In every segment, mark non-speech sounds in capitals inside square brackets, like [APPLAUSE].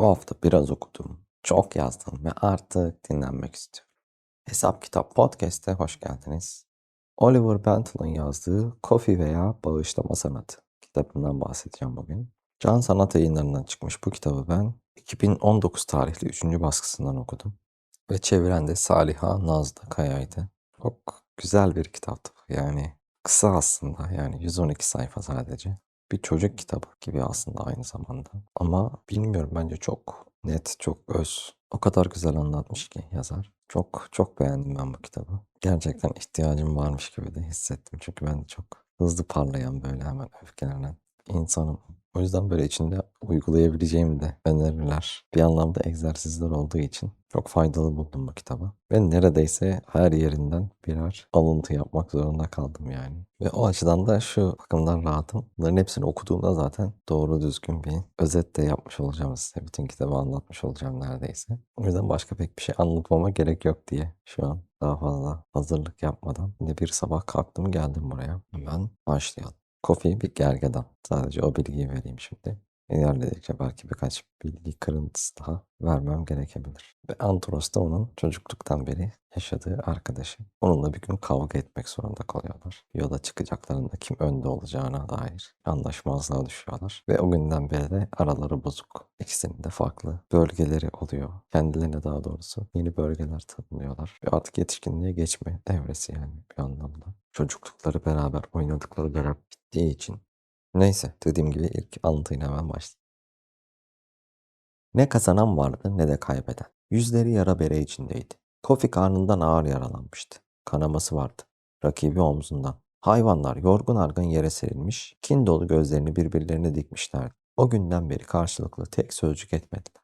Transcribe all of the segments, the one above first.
Bu hafta biraz okudum, çok yazdım ve artık dinlenmek istiyorum. Hesap Kitap Podcast'e hoş geldiniz. Oliver Bentley'ın yazdığı Coffee veya Bağışlama Sanatı kitabından bahsedeceğim bugün. Can Sanat yayınlarından çıkmış bu kitabı ben 2019 tarihli 3. baskısından okudum. Ve çeviren de Saliha Nazlı Kaya'ydı. Çok güzel bir kitaptı. Yani kısa aslında yani 112 sayfa sadece bir çocuk kitabı gibi aslında aynı zamanda. Ama bilmiyorum bence çok net, çok öz. O kadar güzel anlatmış ki yazar. Çok çok beğendim ben bu kitabı. Gerçekten ihtiyacım varmış gibi de hissettim. Çünkü ben de çok hızlı parlayan böyle hemen öfkelenen insanım. O yüzden böyle içinde uygulayabileceğim de öneriler, bir anlamda egzersizler olduğu için çok faydalı buldum bu kitabı. Ve neredeyse her yerinden birer alıntı yapmak zorunda kaldım yani. Ve o açıdan da şu bakımdan rahatım. Bunların hepsini okuduğumda zaten doğru düzgün bir özet de yapmış olacağım size. Bütün kitabı anlatmış olacağım neredeyse. O yüzden başka pek bir şey anlatmama gerek yok diye şu an daha fazla hazırlık yapmadan. Yine bir sabah kalktım geldim buraya. Hemen başlayalım. Coffee bir gergedan. Sadece o bilgiyi vereyim şimdi. İlerledikçe belki birkaç bilgi kırıntısı daha vermem gerekebilir. Ve Antros da onun çocukluktan beri yaşadığı arkadaşı. Onunla bir gün kavga etmek zorunda kalıyorlar. Yola çıkacaklarında kim önde olacağına dair anlaşmazlığa düşüyorlar. Ve o günden beri de araları bozuk. İkisinin de farklı bölgeleri oluyor. Kendilerine daha doğrusu yeni bölgeler tanımlıyorlar. Ve artık yetişkinliğe geçme evresi yani bir anlamda. Çocuklukları beraber oynadıkları dönem bittiği için Neyse dediğim gibi ilk anlatıyla hemen başlayayım. Ne kazanan vardı ne de kaybeden. Yüzleri yara bere içindeydi. Kofi karnından ağır yaralanmıştı. Kanaması vardı. Rakibi omzundan. Hayvanlar yorgun argın yere serilmiş, kin dolu gözlerini birbirlerine dikmişlerdi. O günden beri karşılıklı tek sözcük etmediler.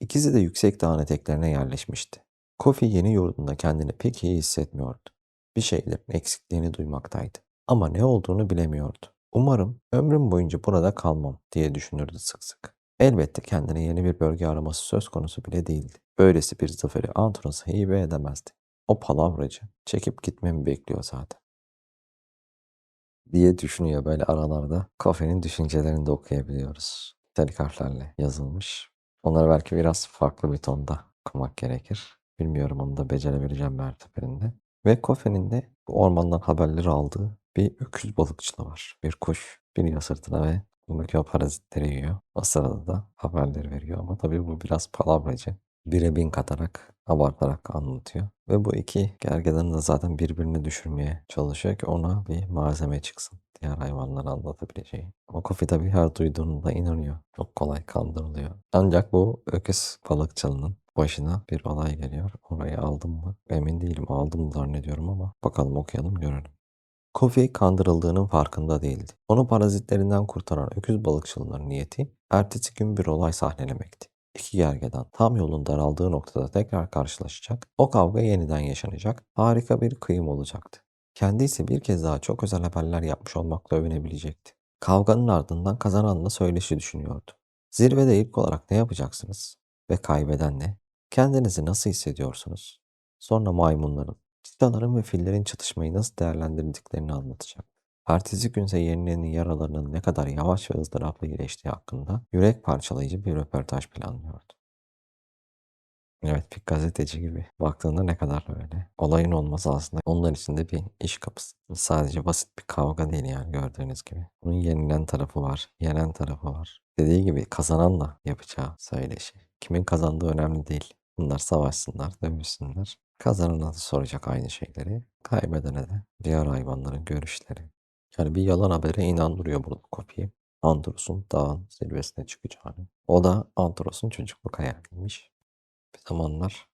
İkisi de yüksek dağın eteklerine yerleşmişti. Kofi yeni yurdunda kendini pek iyi hissetmiyordu. Bir şeylerin eksikliğini duymaktaydı. Ama ne olduğunu bilemiyordu. Umarım ömrüm boyunca burada kalmam diye düşünürdü sık sık. Elbette kendine yeni bir bölge araması söz konusu bile değildi. Böylesi bir zaferi Antros'a hibe edemezdi. O palavracı çekip gitmemi bekliyor zaten. Diye düşünüyor böyle aralarda. Kafenin düşüncelerini de okuyabiliyoruz. Telik harflerle yazılmış. Onları belki biraz farklı bir tonda okumak gerekir. Bilmiyorum onu da becerebileceğim her seferinde. Ve Kofe'nin de bu ormandan haberleri aldığı bir öküz balıkçılığı var. Bir kuş biniyor sırtına ve bundaki o parazitleri yiyor. O sırada da haberleri veriyor ama tabii bu biraz palavracı. Bire bin katarak, abartarak anlatıyor. Ve bu iki gergedanı da zaten birbirini düşürmeye çalışıyor ki ona bir malzeme çıksın. Diğer hayvanları anlatabileceği. Ama Kofi tabii her duyduğunda inanıyor. Çok kolay kandırılıyor. Ancak bu öküz balıkçılığının başına bir olay geliyor. Orayı aldım mı? Emin değilim. Aldım zannediyorum ama bakalım okuyalım görelim. Kofi kandırıldığının farkında değildi. Onu parazitlerinden kurtaran öküz balıkçılığının niyeti ertesi gün bir olay sahnelemekti. İki gergedan tam yolun daraldığı noktada tekrar karşılaşacak, o kavga yeniden yaşanacak, harika bir kıyım olacaktı. Kendi ise bir kez daha çok özel haberler yapmış olmakla övünebilecekti. Kavganın ardından kazananla söyleşi düşünüyordu. Zirvede ilk olarak ne yapacaksınız? Ve kaybeden ne? Kendinizi nasıl hissediyorsunuz? Sonra maymunların, çitaların ve fillerin çatışmayı nasıl değerlendirdiklerini anlatacak. Ertesi günse yenilenin yaralarının ne kadar yavaş ve ızdıraplı iyileştiği hakkında yürek parçalayıcı bir röportaj planlıyordu. Evet bir gazeteci gibi baktığında ne kadar öyle. Olayın olması aslında onlar için de bir iş kapısı. Sadece basit bir kavga değil yani gördüğünüz gibi. Bunun yenilen tarafı var, yenen tarafı var. Dediği gibi kazananla yapacağı söyleşi. Kimin kazandığı önemli değil. Bunlar savaşsınlar, dövüşsünler. Kazanana da soracak aynı şeyleri. Kaybedene de diğer hayvanların görüşleri. Yani bir yalan habere inandırıyor burada Kopi'yi. Andros'un dağın zirvesine çıkacağını. O da Andros'un çocukluk hayaliymiş. Bir zamanlar.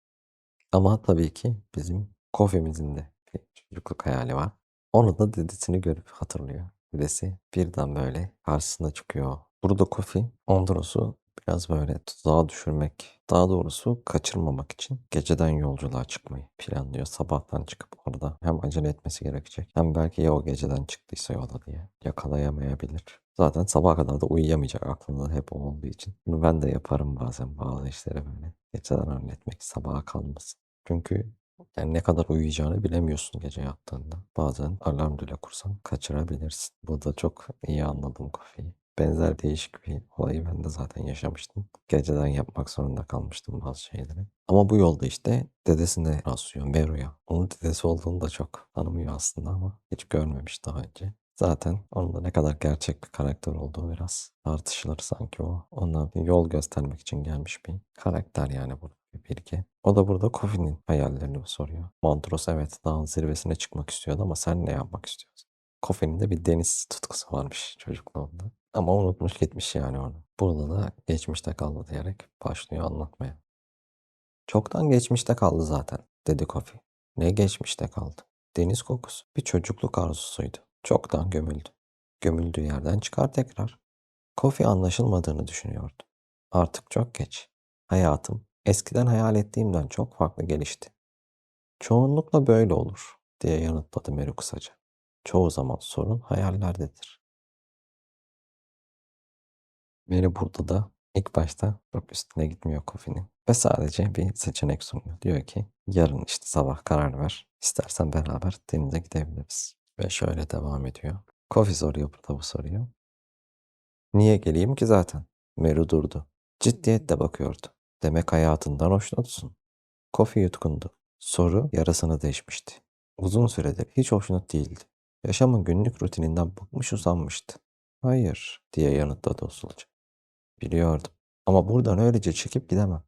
Ama tabii ki bizim Kofi'mizin de bir çocukluk hayali var. Onu da dedesini görüp hatırlıyor. Dedesi birden böyle karşısına çıkıyor. Burada Kofi Andros'u biraz böyle tuzağa düşürmek, daha doğrusu kaçırmamak için geceden yolculuğa çıkmayı planlıyor. Sabahtan çıkıp orada hem acele etmesi gerekecek hem belki ya o geceden çıktıysa yola diye yakalayamayabilir. Zaten sabaha kadar da uyuyamayacak aklında hep o olduğu için. Bunu ben de yaparım bazen bazı işleri böyle. Geceden halletmek sabaha kalmasın. Çünkü yani ne kadar uyuyacağını bilemiyorsun gece yattığında. Bazen alarm bile kursan kaçırabilirsin. Bu da çok iyi anladım Kofi'yi. Benzer değişik bir olayı ben de zaten yaşamıştım. Geceden yapmak zorunda kalmıştım bazı şeyleri. Ama bu yolda işte dedesine rastlıyor Meru'ya. Onun dedesi olduğunu da çok tanımıyor aslında ama hiç görmemiş daha önce. Zaten onun da ne kadar gerçek bir karakter olduğu biraz tartışılır sanki o. Ona bir yol göstermek için gelmiş bir karakter yani bu bir bilgi. O da burada Kofi'nin hayallerini soruyor. Montrose evet dağın zirvesine çıkmak istiyordu ama sen ne yapmak istiyorsun? Kofi'nin de bir deniz tutkusu varmış çocukluğunda. Ama unutmuş gitmiş yani onu. Burada da geçmişte kaldı diyerek başlıyor anlatmaya. Çoktan geçmişte kaldı zaten dedi Kofi. Ne geçmişte kaldı? Deniz kokusu bir çocukluk arzusuydu. Çoktan gömüldü. Gömüldüğü yerden çıkar tekrar. Kofi anlaşılmadığını düşünüyordu. Artık çok geç. Hayatım eskiden hayal ettiğimden çok farklı gelişti. Çoğunlukla böyle olur diye yanıtladı Meru kısaca. Çoğu zaman sorun hayallerdedir. Mary burada da ilk başta çok üstüne gitmiyor Kofi'nin ve sadece bir seçenek sunuyor. Diyor ki yarın işte sabah karar ver. İstersen beraber denize gidebiliriz. Ve şöyle devam ediyor. Kofi soruyor burada bu soruyu. Niye geleyim ki zaten? Meru durdu. Ciddiyetle bakıyordu. Demek hayatından hoşnutsun. Kofi yutkundu. Soru yarasını deşmişti. Uzun süredir hiç hoşnut değildi. Yaşamın günlük rutininden bıkmış usanmıştı. Hayır diye yanıtladı usulca. Biliyordum. Ama buradan öylece çekip gidemem.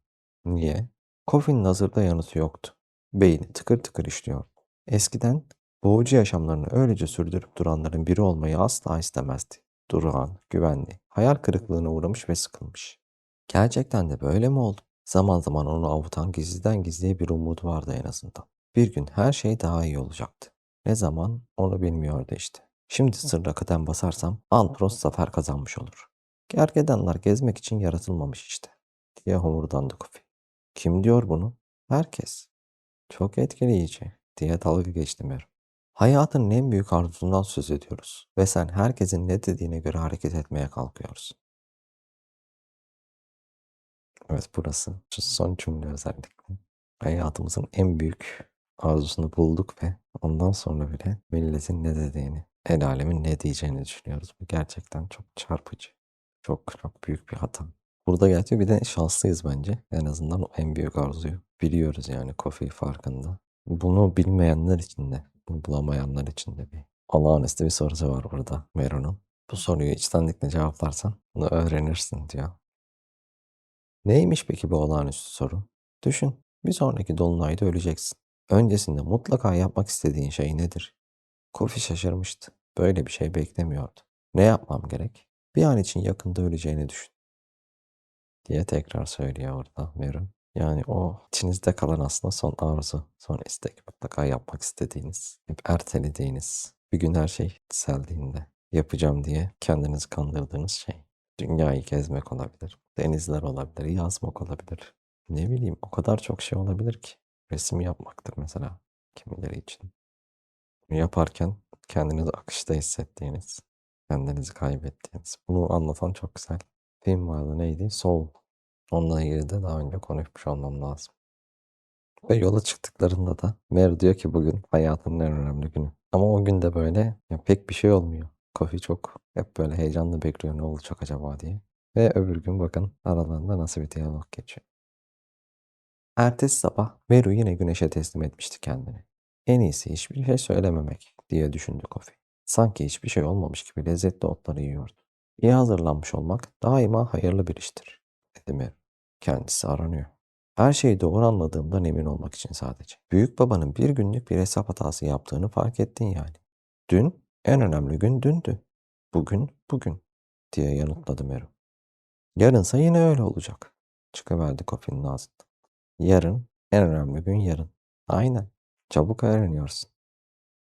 Niye? Kofi'nin hazırda yanıtı yoktu. Beyni tıkır tıkır işliyordu. Eskiden boğucu yaşamlarını öylece sürdürüp duranların biri olmayı asla istemezdi. Durağan, güvenli, hayal kırıklığına uğramış ve sıkılmış. Gerçekten de böyle mi oldu? Zaman zaman onu avutan gizliden gizliye bir umudu vardı en azından. Bir gün her şey daha iyi olacaktı. Ne zaman onu bilmiyordu işte. Şimdi sırra kadem basarsam Antros zafer kazanmış olur. Gergedanlar gezmek için yaratılmamış işte. Diye homurdandı Kofi. Kim diyor bunu? Herkes. Çok etkileyici diye dalga geçti Meru. Hayatın en büyük arzusundan söz ediyoruz ve sen herkesin ne dediğine göre hareket etmeye kalkıyorsun. Evet burası. Şu son cümle özellikle. Hayatımızın en büyük arzusunu bulduk ve ondan sonra bile milletin ne dediğini, el alemin ne diyeceğini düşünüyoruz. Bu gerçekten çok çarpıcı. Çok çok büyük bir hata. Burada gerçi bir de şanslıyız bence. En azından o en büyük arzuyu biliyoruz yani Kofi farkında. Bunu bilmeyenler için de, bunu bulamayanlar için de bir olağanüstü bir sorusu var burada Meron'un. Bu soruyu içtenlikle cevaplarsan bunu öğrenirsin diyor. Neymiş peki bu olağanüstü soru? Düşün, bir sonraki dolunayda öleceksin. Öncesinde mutlaka yapmak istediğin şey nedir? Kofi şaşırmıştı. Böyle bir şey beklemiyordu. Ne yapmam gerek? Bir an için yakında öleceğini düşün. Diye tekrar söylüyor orada Meron. Yani o içinizde kalan aslında son arzu, son istek, mutlaka yapmak istediğiniz, hep ertelediğiniz, bir gün her şey seldiğinde yapacağım diye kendinizi kandırdığınız şey. Dünyayı gezmek olabilir, denizler olabilir, yazmak olabilir. Ne bileyim o kadar çok şey olabilir ki. Resim yapmaktır mesela kimileri için. Yaparken kendinizi akışta hissettiğiniz, kendinizi kaybettiğiniz. Bunu anlatan çok güzel film vardı neydi? Soul. Onunla ilgili de daha önce konuşmuş olmam lazım. Ve yola çıktıklarında da Mer diyor ki bugün hayatımın en önemli günü. Ama o gün de böyle ya pek bir şey olmuyor. Kofi çok hep böyle heyecanla bekliyor ne olacak acaba diye. Ve öbür gün bakın aralarında nasıl bir diyalog geçiyor. Ertesi sabah Meru yine güneşe teslim etmişti kendini. En iyisi hiçbir şey söylememek diye düşündü Kofi. Sanki hiçbir şey olmamış gibi lezzetli otları yiyordu. İyi hazırlanmış olmak daima hayırlı bir iştir, dedi Meru. Kendisi aranıyor. Her şeyi doğru anladığımdan emin olmak için sadece. Büyük babanın bir günlük bir hesap hatası yaptığını fark ettin yani. Dün en önemli gün dündü. Bugün bugün diye yanıtladı Meru. Yarınsa yine öyle olacak. Çıkıverdi Kofi'nin ağzından. Yarın en önemli gün yarın. Aynen. Çabuk öğreniyorsun.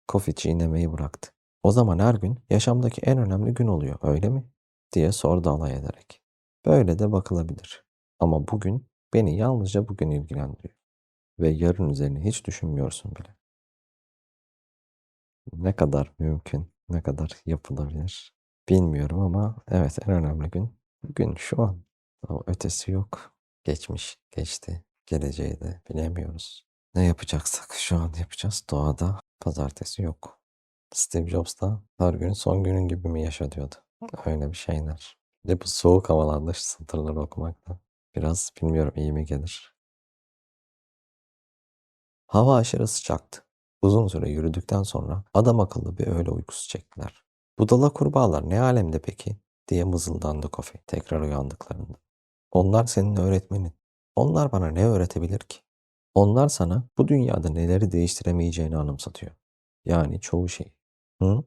Kofi çiğnemeyi bıraktı. O zaman her gün yaşamdaki en önemli gün oluyor öyle mi? diye sordu alay ederek. Böyle de bakılabilir. Ama bugün beni yalnızca bugün ilgilendiriyor. Ve yarın üzerine hiç düşünmüyorsun bile. Ne kadar mümkün, ne kadar yapılabilir bilmiyorum ama evet en önemli gün bugün şu an. O ötesi yok. Geçmiş, geçti. Geleceği de bilemiyoruz. Ne yapacaksak şu an yapacağız. Doğada pazartesi yok. Steve Jobs da her gün son günün gibi mi yaşa diyordu. Öyle bir şeyler. Bir de bu soğuk havalarda şu satırları okumak da biraz bilmiyorum iyi mi gelir. Hava aşırı sıcaktı. Uzun süre yürüdükten sonra adam-akıllı bir öğle uykusu çektiler. Budala kurbağalar ne alemde peki? diye mızıldandı Kofi tekrar uyandıklarında. Onlar senin öğretmenin. Onlar bana ne öğretebilir ki? Onlar sana bu dünyada neleri değiştiremeyeceğini anımsatıyor. Yani çoğu şey. Hı?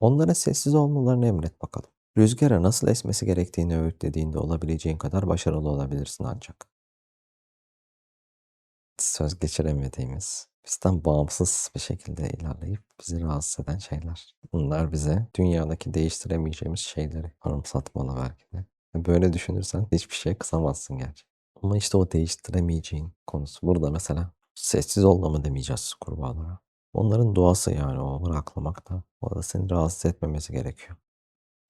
Onlara sessiz olmalarını emret bakalım. Rüzgara nasıl esmesi gerektiğini öğütlediğinde olabileceğin kadar başarılı olabilirsin ancak. Söz geçiremediğimiz, bizden bağımsız bir şekilde ilerleyip bizi rahatsız eden şeyler. Bunlar bize dünyadaki değiştiremeyeceğimiz şeyleri anımsatmalı belki de. Böyle düşünürsen hiçbir şeye kısamazsın gerçi. Ama işte o değiştiremeyeceğin konusu. Burada mesela sessiz ol da mı demeyeceğiz kurbağalara. Onların doğası yani o bıraklamak da. O da seni rahatsız etmemesi gerekiyor.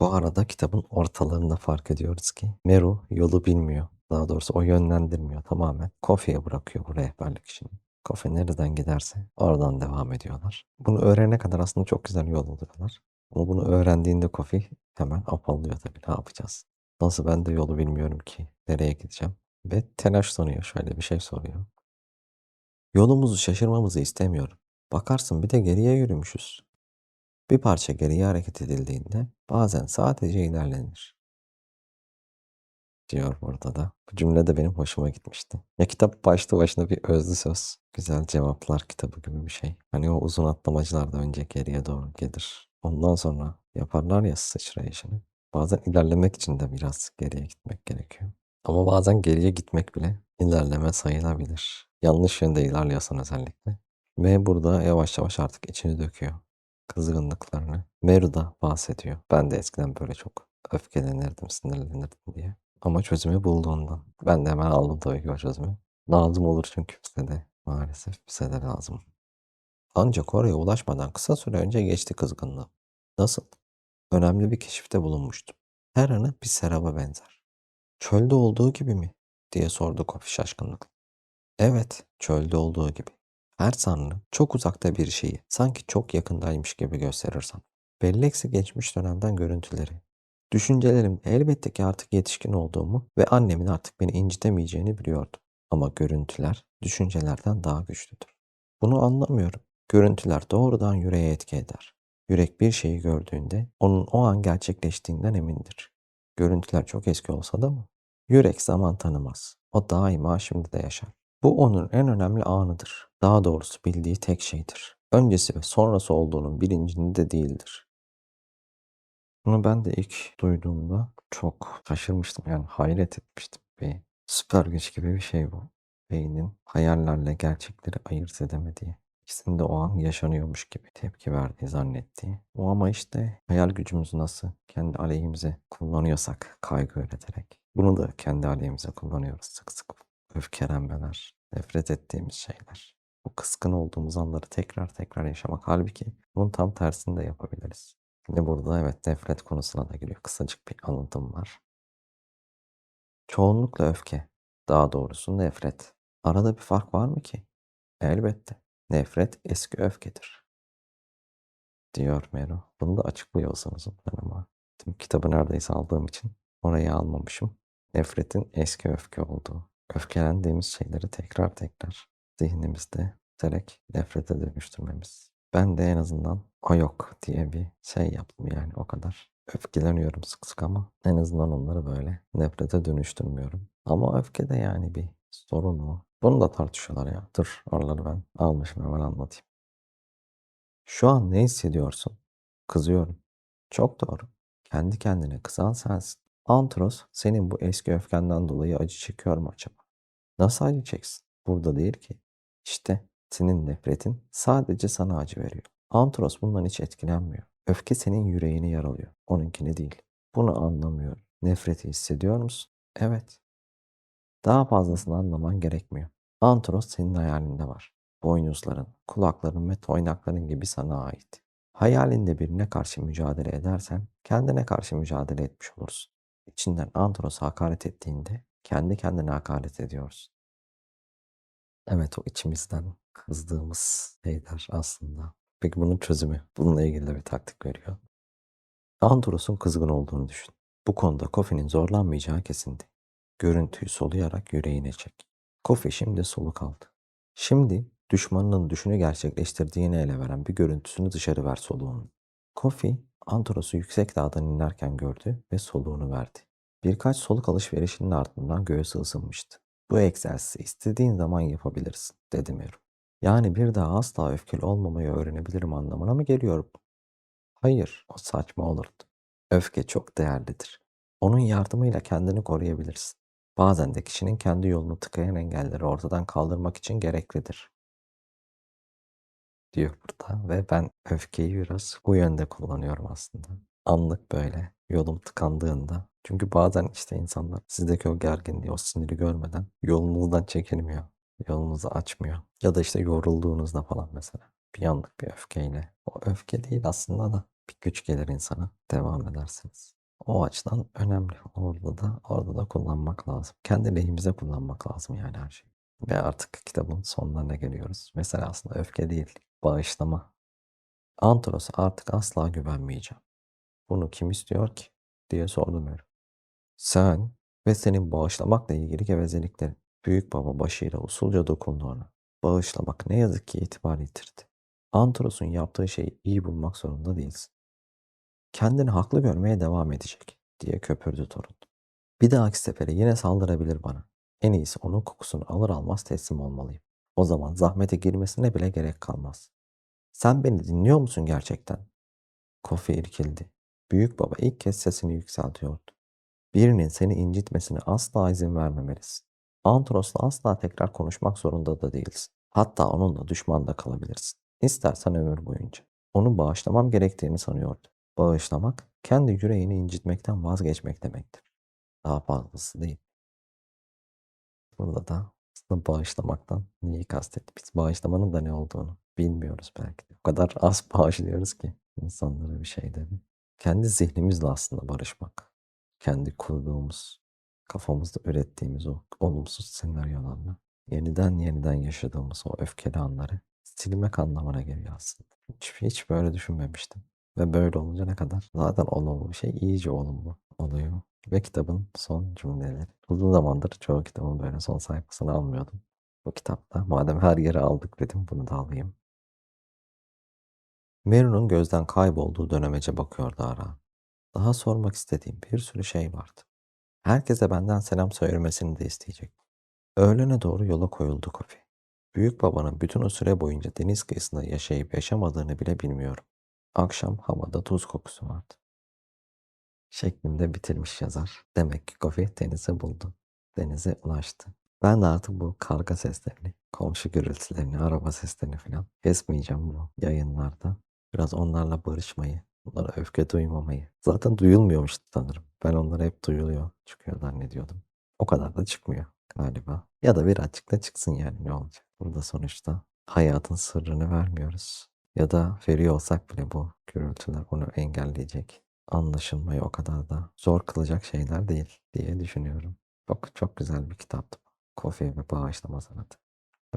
Bu arada kitabın ortalarında fark ediyoruz ki Meru yolu bilmiyor. Daha doğrusu o yönlendirmiyor tamamen. Kofi'ye bırakıyor bu rehberlik işini. Kofi nereden giderse oradan devam ediyorlar. Bunu öğrenene kadar aslında çok güzel yol alıyorlar. Ama bunu öğrendiğinde Kofi hemen apallıyor tabii ne yapacağız? Nasıl ben de yolu bilmiyorum ki nereye gideceğim? Ve telaşlanıyor şöyle bir şey soruyor. Yolumuzu şaşırmamızı istemiyorum. Bakarsın bir de geriye yürümüşüz. Bir parça geriye hareket edildiğinde bazen sadece ilerlenir. Diyor burada da. Bu cümle de benim hoşuma gitmişti. Ya kitap başlı başına bir özlü söz. Güzel cevaplar kitabı gibi bir şey. Hani o uzun atlamacılar da önce geriye doğru gelir. Ondan sonra yaparlar ya sıçrayışını. Bazen ilerlemek için de biraz geriye gitmek gerekiyor. Ama bazen geriye gitmek bile ilerleme sayılabilir. Yanlış yönde ilerliyorsan özellikle. Ve burada yavaş yavaş artık içini döküyor kızgınlıklarını. Meru da bahsediyor. Ben de eskiden böyle çok öfkelenirdim, sinirlenirdim diye. Ama çözümü buldu ondan. Ben de hemen aldım tabii ki o çözümü. Lazım olur çünkü bize de maalesef bize de lazım. Ancak oraya ulaşmadan kısa süre önce geçti kızgınlığı. Nasıl? Önemli bir keşifte bulunmuştum. Her anı bir seraba benzer. Çölde olduğu gibi mi? diye sordu Kofi şaşkınlıkla. Evet, çölde olduğu gibi. Her tanrı çok uzakta bir şeyi sanki çok yakındaymış gibi gösterir sana. Bellekse geçmiş dönemden görüntüleri. Düşüncelerim elbette ki artık yetişkin olduğumu ve annemin artık beni incitemeyeceğini biliyordum. Ama görüntüler düşüncelerden daha güçlüdür. Bunu anlamıyorum. Görüntüler doğrudan yüreğe etki eder. Yürek bir şeyi gördüğünde onun o an gerçekleştiğinden emindir. Görüntüler çok eski olsa da mı? Yürek zaman tanımaz. O daima şimdi de yaşar. Bu onun en önemli anıdır. Daha doğrusu bildiği tek şeydir. Öncesi ve sonrası olduğunun bilincinde değildir. Bunu ben de ilk duyduğumda çok şaşırmıştım. Yani hayret etmiştim. Bir süper güç gibi bir şey bu. Beynin hayallerle gerçekleri ayırt edemediği, ikisinde o an yaşanıyormuş gibi tepki verdiği zannettiği. O ama işte hayal gücümüzü nasıl kendi aleyhimize kullanıyorsak kaygı üreterek. Bunu da kendi aleyhimize kullanıyoruz sık sık. Öfkelenmeler, nefret ettiğimiz şeyler. Bu kıskın olduğumuz anları tekrar tekrar yaşamak. Halbuki bunun tam tersini de yapabiliriz. Yine burada evet nefret konusuna da giriyor. Kısacık bir anlatım var. Çoğunlukla öfke. Daha doğrusu nefret. Arada bir fark var mı ki? Elbette. Nefret eski öfkedir. Diyor Mero. Bunu da açıklıyorsunuz ben ama. Kitabı neredeyse aldığım için orayı almamışım. Nefretin eski öfke olduğu. Öfkelendiğimiz şeyleri tekrar tekrar zihnimizde terek nefrete dönüştürmemiz. Ben de en azından o yok diye bir şey yaptım yani o kadar. Öfkeleniyorum sık sık ama en azından onları böyle nefrete dönüştürmüyorum. Ama öfke de yani bir sorun o. Bunu da tartışıyorlar ya. Dur oraları ben almışım hemen anlatayım. Şu an ne hissediyorsun? Kızıyorum. Çok doğru. Kendi kendine kızan sensin. Antros senin bu eski öfkenden dolayı acı çekiyor mu acaba? Nasıl acı çeksin? Burada değil ki. İşte senin nefretin sadece sana acı veriyor. Antros bundan hiç etkilenmiyor. Öfke senin yüreğini yaralıyor. Onunkini değil. Bunu anlamıyorum. Nefreti hissediyor musun? Evet. Daha fazlasını anlaman gerekmiyor. Antros senin hayalinde var. Boynuzların, kulakların ve toynakların gibi sana ait. Hayalinde birine karşı mücadele edersen kendine karşı mücadele etmiş olursun. İçinden Antros'a hakaret ettiğinde kendi kendine hakaret ediyorsun. Evet o içimizden kızdığımız şeyler aslında. Peki bunun çözümü? Bununla ilgili de bir taktik veriyor. Andros'un kızgın olduğunu düşün. Bu konuda Kofi'nin zorlanmayacağı kesindi. Görüntüyü soluyarak yüreğine çek. Kofi şimdi soluk aldı. Şimdi düşmanının düşünü gerçekleştirdiğini ele veren bir görüntüsünü dışarı ver soluğunun. Kofi, Andros'u yüksek dağdan inerken gördü ve soluğunu verdi. Birkaç soluk alışverişinin ardından göğsü ısınmıştı. Bu egzersizi istediğin zaman yapabilirsin, dedi Meru. Yani bir daha asla öfkeli olmamayı öğrenebilirim anlamına mı geliyor bu? Hayır, o saçma olurdu. Öfke çok değerlidir. Onun yardımıyla kendini koruyabilirsin. Bazen de kişinin kendi yolunu tıkayan engelleri ortadan kaldırmak için gereklidir. Diyor burada ve ben öfkeyi biraz bu yönde kullanıyorum aslında. Anlık böyle yolum tıkandığında. Çünkü bazen işte insanlar sizdeki o gerginliği, o siniri görmeden yolunuzdan çekilmiyor. Yolunuzu açmıyor. Ya da işte yorulduğunuzda falan mesela. Bir anlık bir öfkeyle. O öfke değil aslında da bir güç gelir insana. Devam edersiniz. O açıdan önemli. Orada da orada da kullanmak lazım. Kendi lehimize kullanmak lazım yani her şeyi. Ve artık kitabın sonlarına geliyoruz. Mesela aslında öfke değil, bağışlama. Antros'a artık asla güvenmeyeceğim. Bunu kim istiyor ki? diye sordum Meru. Sen ve senin bağışlamakla ilgili gevezeliklerin. Büyük baba başıyla usulca dokundu. Bağışlamak ne yazık ki itibar yitirdi. Antros'un yaptığı şeyi iyi bulmak zorunda değilsin. Kendini haklı görmeye devam edecek diye köpürdü torun. Bir dahaki sefere yine saldırabilir bana. En iyisi onun kokusunu alır almaz teslim olmalıyım. O zaman zahmete girmesine bile gerek kalmaz. Sen beni dinliyor musun gerçekten? Kofi irkildi. Büyük baba ilk kez sesini yükseltiyordu. Birinin seni incitmesine asla izin vermemelisin. Antros'la asla tekrar konuşmak zorunda da değilsin. Hatta onunla düşman da kalabilirsin. İstersen ömür boyunca. Onu bağışlamam gerektiğini sanıyordu. Bağışlamak, kendi yüreğini incitmekten vazgeçmek demektir. Daha fazlası değil. Burada da aslında bağışlamaktan neyi kastetti? Biz bağışlamanın da ne olduğunu bilmiyoruz belki de. O kadar az [LAUGHS] bağışlıyoruz ki insanlara bir şeyleri. Kendi zihnimizle aslında barışmak. Kendi kurduğumuz, kafamızda ürettiğimiz o olumsuz senaryolarla yeniden yeniden yaşadığımız o öfkeli anları silmek anlamına geliyor aslında. Hiç, hiç böyle düşünmemiştim. Ve böyle olunca ne kadar zaten olumlu bir şey iyice olumlu oluyor. Ve kitabın son cümleleri. Uzun zamandır çoğu kitabın böyle son sayfasını almıyordum. Bu kitapta madem her yere aldık dedim bunu da alayım. Meru'nun gözden kaybolduğu dönemece bakıyordu ara. Daha sormak istediğim bir sürü şey vardı. Herkese benden selam söylemesini de isteyecek. Öğlene doğru yola koyuldu Kofi. Büyük babanın bütün o süre boyunca deniz kıyısında yaşayıp yaşamadığını bile bilmiyorum. Akşam havada tuz kokusu vardı. Şeklinde bitirmiş yazar. Demek ki Kofi denize buldu. Denize ulaştı. Ben de artık bu karga seslerini, komşu gürültülerini, araba seslerini falan kesmeyeceğim bu yayınlarda. Biraz onlarla barışmayı, onlara öfke duymamayı. Zaten duyulmuyormuş sanırım. Ben onlara hep duyuluyor, çıkıyor zannediyordum. O kadar da çıkmıyor galiba. Ya da birazcık da çıksın yani ne olacak. Burada sonuçta hayatın sırrını vermiyoruz. Ya da veriyor olsak bile bu gürültüler onu engelleyecek. Anlaşılmayı o kadar da zor kılacak şeyler değil diye düşünüyorum. Çok çok güzel bir kitaptı. Kofi ve Bağışlama Sanatı.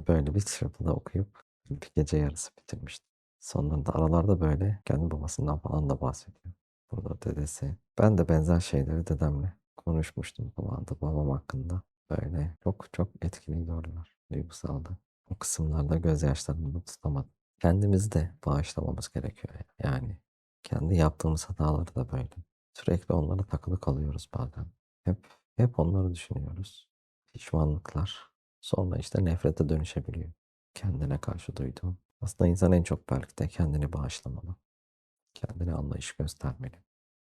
Böyle bir sırpıda okuyup bir gece yarısı bitirmiştim. Sonunda aralarda böyle kendi babasından falan da bahsediyor. Burada dedesi. Ben de benzer şeyleri dedemle konuşmuştum zamanında babam hakkında. Böyle çok çok etkiliyorlar. Duygusaldı. O kısımlarda gözyaşlarımı da tutamadım. Kendimizi de bağışlamamız gerekiyor. Yani kendi yaptığımız hataları da böyle. Sürekli onlara takılı kalıyoruz bazen. Hep hep onları düşünüyoruz. Pişmanlıklar sonra işte nefrete dönüşebiliyor. Kendine karşı duyduğum. Aslında insan en çok belki de kendini bağışlamalı. Kendine anlayış göstermeli.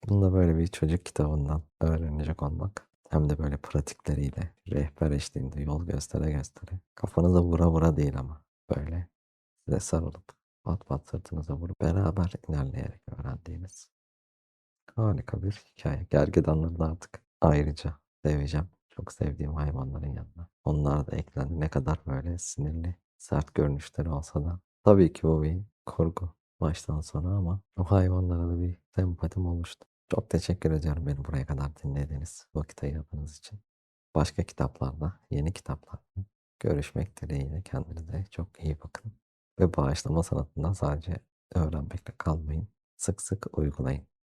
Bunu da böyle bir çocuk kitabından öğrenecek olmak hem de böyle pratikleriyle rehber eşliğinde yol göstere göstere kafanıza vura vura değil ama böyle size sarılıp pat pat sırtınıza vurup beraber ilerleyerek öğrendiğiniz harika bir hikaye. Gergedanları da artık ayrıca seveceğim. Çok sevdiğim hayvanların yanına. Onlar da eklendi. Ne kadar böyle sinirli, sert görünüşleri olsa da. Tabii ki bu bir kurgu baştan sona ama o hayvanlara da bir sempatim oluştu. Çok teşekkür ediyorum beni buraya kadar dinlediğiniz, vakit ayırdığınız için. Başka kitaplarda, yeni kitaplarda görüşmek dileğiyle kendinize çok iyi bakın. Ve bağışlama sanatından sadece öğrenmekle kalmayın. Sık sık uygulayın.